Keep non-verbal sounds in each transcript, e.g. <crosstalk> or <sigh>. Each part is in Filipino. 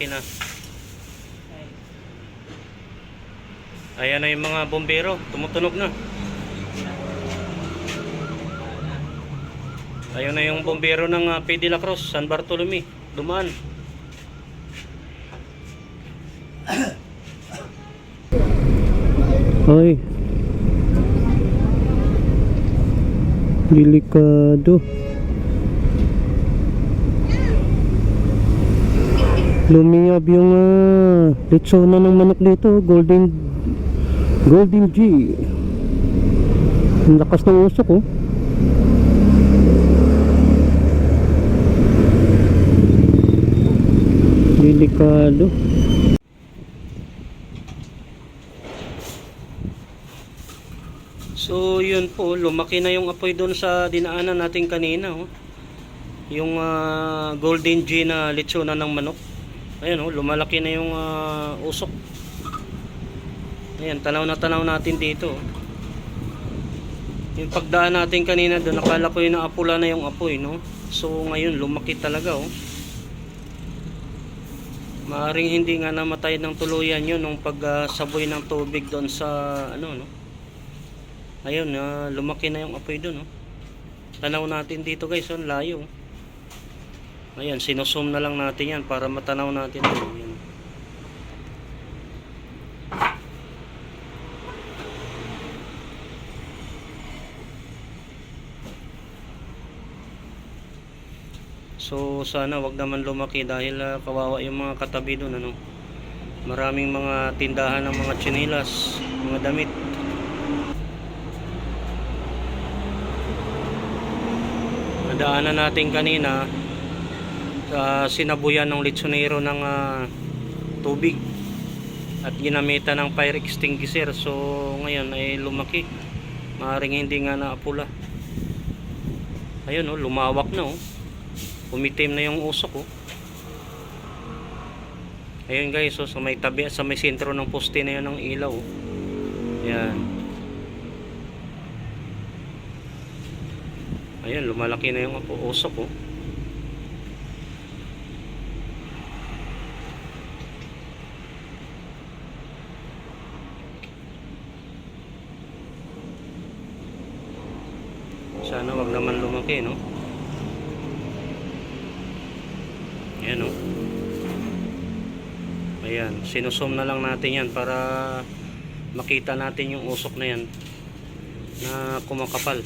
lumalaki na. Ayan na yung mga bombero, tumutunog na. Ayun na yung bombero ng uh, P. de la Cruz, San Bartolome, dumaan. Hoy. Delikado. Lumiyab yung uh, lechona ng manok dito, golden golden G. Ang lakas ng usok oh. Delikado. So yun po, lumaki na yung apoy doon sa dinaanan natin kanina oh. Yung ah, golden G na lechona ng manok. Ayan oh, lumalaki na yung ah, usok. Ayan, tanaw na tanaw natin dito. Yung pagdaan natin kanina doon, nakala ko yung naapula na yung apoy, no? So ngayon, lumaki talaga oh. Maaring hindi nga namatay ng tuluyan yun nung pagsaboy ng tubig doon sa ano no. Ayun, ah, lumaki na yung apoy doon, oh. Tanaw natin dito, guys, oh, layo. Ayan, sinusum na lang natin yan para matanaw natin. Ayan. So sana wag naman lumaki dahil ah, kawawa yung mga katabi doon ano. Maraming mga tindahan ng mga tsinilas, mga damit. Nadaanan natin kanina sa sinabuyan ng litsonero ng ah, tubig at ginamitan ng fire extinguisher. So ngayon ay lumaki. Maaaring hindi nga naapula. Ayun oh lumawak na oh. Umitim na yung usok oh. Ayun guys so, sa may tabi sa may sentro ng poste na yun ng ilaw oh. yan ayun lumalaki na yung usok oh Sana wag naman lumaki, no? Ayan, no? Ayan, sinusum na lang natin yan para makita natin yung usok na yan na kumakapal.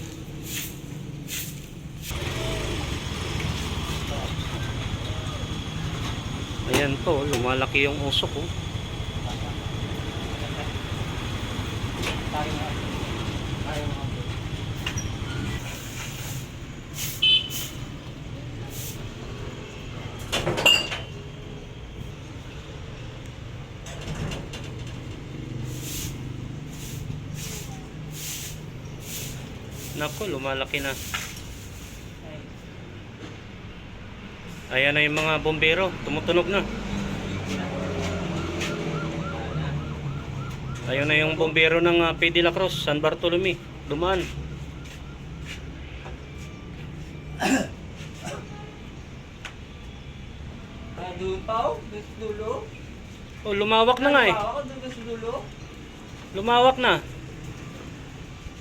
Ayan po, lumalaki yung usok, oh. Nako, lumalaki na. Ayan na yung mga bombero, tumutunog na. Ayun na yung bombero ng uh, P. de la Cruz, San Bartolome, dumaan. <coughs> Ah, doon pa oh, doon sa dulo. Oh, lumawak na nga eh. Lumawak na.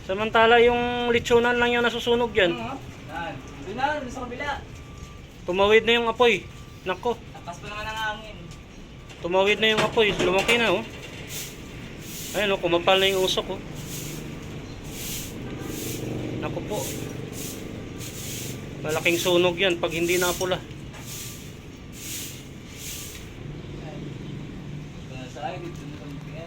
Samantala yung lechonan lang yung nasusunog dyan. Yan. Doon na, doon sa kabila. Tumawid na yung apoy. Nako, Lakas pa naman ang hangin. tumawid na yung apoy. Lumaki na oh. Ayun oh, kumapal na yung usok oh. Nako po. Malaking sunog yan pag hindi napula. Doon na sa akin, doon na sa kabila.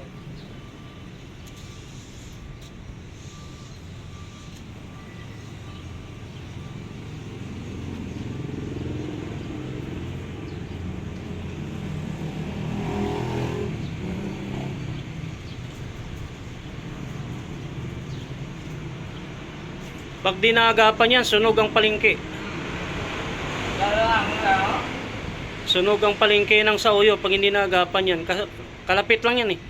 Pag di naagapan yan, sunog ang palengke. Sunog ang palengke ng sauyo pag hindi naagapan yan. Kalapit lang yan eh.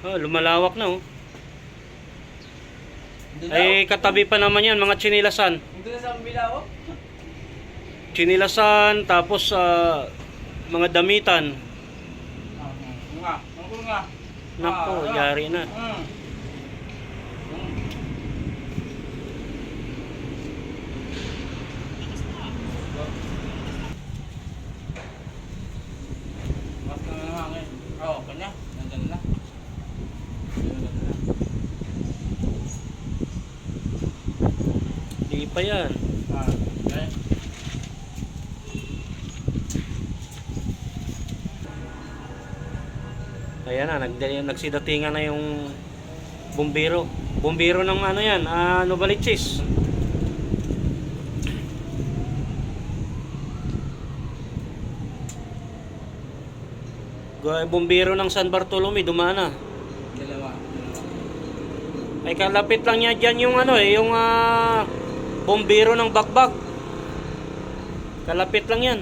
Oh, lumalawak na oh. Ay katabi pa naman yan, mga chinilasan. Doon sa kabila oh. Chinilasan, tapos ah, mga damitan. Ah, nga. Nga. Nako, Ah, ano? yari na. Mm. Mm. Mas Ayan na, nag nagsidatingan na yung bumbiro. Bumbiro ng ano yan, ah, Novaliches. Bumbiro ng San Bartolome, dumana. Dalawa. Dalawa. Ay kalapit lang niya dyan yung ano eh, yung ah, bumbiro ng bakbak. Kalapit lang yan.